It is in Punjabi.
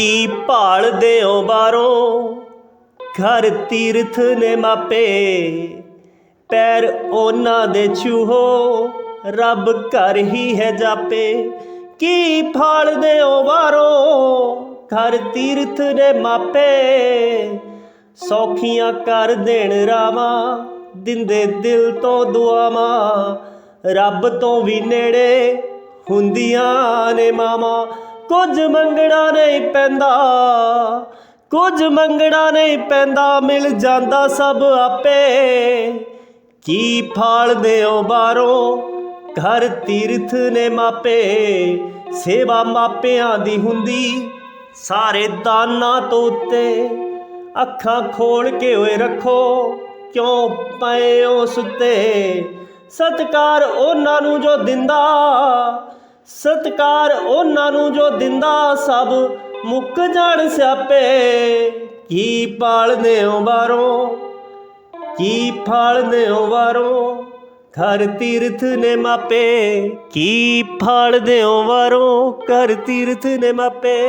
ਕੀ ਭਾਲਦੇ ਹੋ ਬਾਹਰੋਂ? ਘਰ ਤੀਰਥ ਨੇ ਮਾਪੇ, ਪੈਰ ਉਹਨਾਂ ਦੇ ਛੂਹੋ ਰੱਬ ਘਰ ਹੀ ਹੈ ਜਾਪੇ, ਕੀ ਭਾਲਦੇ ਹੋ ਬਾਹਰੋਂ? ਘਰ ਤੀਰਥ ਨੇ ਮਾਪੇ, ਸੌਖੀਆਂ ਕਰ ਦੇਣ ਰਾਵਾਂ, ਦਿੰਦੇ ਦਿਲ ਤੋਂ ਦੁਆਵਾਂ। ਰੱਬ ਤੋਂ ਵੀ ਨੇੜੇ ਹੁੰਦੀਆਂ ਨੇ ਮਾਵਾਂ। ਕੁਝ ਮੰਗਣਾ ਨਹੀਂ ਪੈਂਦਾ, ਕੁਝ ਮੰਗਣਾ ਨਹੀਂ ਪੈਂਦਾ, ਮਿਲ ਜਾਂਦਾ ਸਭ ਆਪੇ। ਕੀ ਫਾਲਦੇ ਹੋ ਬਾਹਰੋਂ, ਘਰ ਤੀਰਥ ਨੇ ਮਾਪੇ, ਸੇਵਾ ਮਾਪਿਆਂ ਦੀ ਹੁੰਦੀ ਸਾਰੇ ਦਾਨਾਂ ਤੋਂ ਉੱਤੇ। ਅੱਖਾਂ ਖੋਲ ਕੇ ਓਏ ਰੱਖੋ, ਕਿਉਂ ਪਏ ਹੋ ਸੁੱਤੇ? ਸਤਕਾਰ ਉਹਨਾਂ ਨੂੰ ਜੋ ਦਿੰਦਾ ਸਤਕਾਰ ਉਹਨਾਂ ਨੂੰ ਜੋ ਦਿੰਦਾ ਸਭ, ਮੁੱਕ ਜਾਣ ਸਿਆਪੇ। ਕੀ ਪਾਲਦੇ ਹੋ ਬਾਹਰੋਂ? ਕੀ ਫਾਲਦੇ ਹੋ ਬਾਹਰੋਂ? ਘਰ ਤੀਰਥ ਨੇ ਮਾਪੇ। ਕੀ ਫਾਲਦੇ ਹੋ ਬਾਹਰੋਂ? ਘਰ ਤੀਰਥ ਨੇ ਮਾਪੇ।